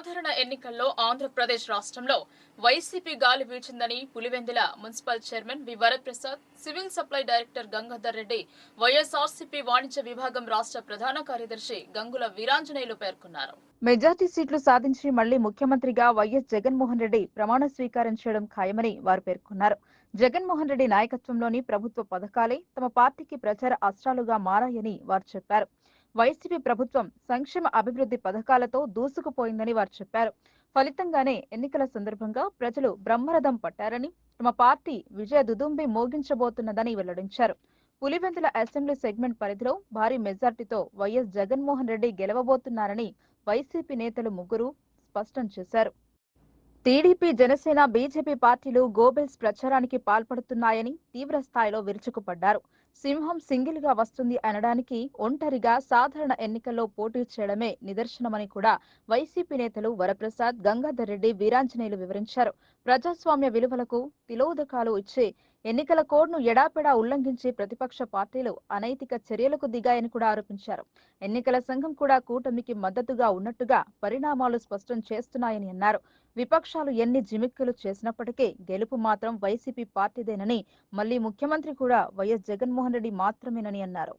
సాధారణ ఎన్నికల్లో ఆంధ్రప్రదేశ్ రాష్ట్రంలో వైసీపీ గాలి వీచిందని Pulivendula municipal chairman V. Varaprasad civil supply director Gangadhar Reddy YSRCP వాణిజ్య విభాగం రాష్ట్ర ప్రధాన కార్యదర్శి గంగుల వీరాంజనేయులు పేర్కొన్నారు. మెజార్టీ సీట్లు సాధించి మళ్ళీ ముఖ్యమంత్రిగా వైఎస్ జగన్మోహన్ రెడ్డి ప్రమాణ స్వీకారం చేయడం ఖాయమని వారు పేర్కొన్నారు. జగన్మోహన్ రెడ్డి నాయకత్వంలోని ప్రభుత్వ పథకాలే తమ పార్టీకి ప్రచార అస్త్రాలుగా మారాయని వారు చెప్పారు. వైసీపీ ప్రభుత్వం సంక్షేమ అభివృద్ధి పథకాలతో దూసుకుపోయిందని వారు చెప్పారు. ఫలితంగానే ఎన్నికల సందర్భంగా ప్రజలు బ్రహ్మరథం పట్టారని తమ పార్టీ విజయ దుదుంబి మోగించబోతున్నదని వెల్లడించారు. పులివెందుల అసెంబ్లీ సెగ్మెంట్ పరిధిలో భారీ మెజార్టీతో వైఎస్ జగన్మోహన్ రెడ్డి గెలవబోతున్నారని వైసీపీ నేతలు ముగ్గురు స్పష్టం చేశారు. టీడీపీ జనసేన బీజేపీ పార్టీలు గోబెల్స్ ప్రచారానికి పాల్పడుతున్నాయని తీవ్ర స్థాయిలో విరుచుకుపడ్డారు. సింహం సింగిల్గా వస్తుంది అనడానికి ఒంటరిగా సాధారణ ఎన్నికల్లో పోటీ చేయడమే నిదర్శనమని కూడా వైసీపీ నేతలు వరప్రసాద్ గంగాధర్ రెడ్డి వీరాంజనేయులు వివరించారు. ప్రజాస్వామ్య విలువలకు తిలోదకాలు ఇచ్చే ఎన్నికల కోడ్ను ఎడాపెడా ఉల్లంఘించి ప్రతిపక్ష పార్టీలు అనైతిక చర్యలకు దిగాయని కూడా ఆరోపించారు. ఎన్నికల సంఘం కూడా కూటమికి మద్దతుగా ఉన్నట్టుగా పరిణామాలు స్పష్టం చేస్తున్నాయని అన్నారు. విపక్షాలు ఎన్ని జిమిక్కులు చేసినప్పటికీ గెలుపు మాత్రం వైసీపీ పార్టీదేనని మళ్ళీ ముఖ్యమంత్రి కూడా వైఎస్ జగన్మోహన్ రెడ్డి మాత్రమేనని అన్నారు.